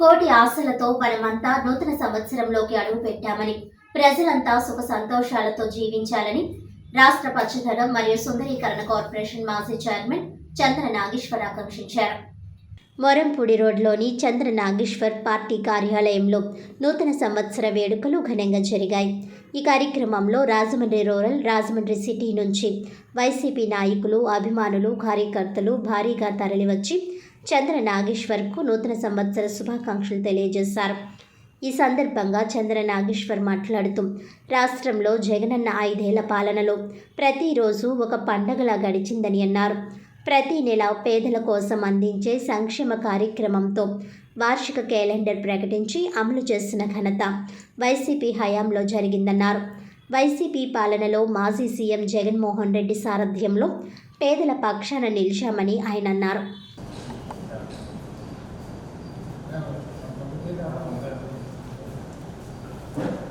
కోటి ఆశలతో మనమంతా నూతన సంవత్సరంలోకి అడుగు పెట్టామని ప్రజలంతా సుఖ సంతోషాలతో జీవించాలని రాష్ట్ర పచ్చదనం మరియు సుందరీకరణ కార్పొరేషన్ మాజీ చైర్మన్ చంద్ర నాగేశ్వర్ ఆకాంక్షించారు. మొరంపూడి రోడ్లోని చంద్ర నాగేశ్వర్ పార్టీ కార్యాలయంలో నూతన సంవత్సర వేడుకలు ఘనంగా జరిగాయి. ఈ కార్యక్రమంలో రాజమండ్రి రూరల్ రాజమండ్రి సిటీ నుంచి వైసీపీ నాయకులు అభిమానులు కార్యకర్తలు భారీగా తరలివచ్చి చంద్ర నాగేశ్వర్కు నూతన సంవత్సర శుభాకాంక్షలు తెలియజేశారు. ఈ సందర్భంగా చంద్ర నాగేశ్వర్ మాట్లాడుతూ రాష్ట్రంలో జగనన్న ఐదేళ్ళ పాలనలో ప్రతిరోజు ఒక పండగలా గడిచిందని అన్నారు. ప్రతి నెల పేదల కోసం అందించే సంక్షేమ కార్యక్రమంతో వార్షిక క్యాలెండర్ ప్రకటించి అమలు చేసిన ఘనత వైసీపీ హయాంలో జరిగిందన్నారు. వైసీపీ పాలనలో మాజీ సీఎం జగన్మోహన్ రెడ్డి సారథ్యంలో పేదల పక్షాన నిలిచామని ఆయన అన్నారు.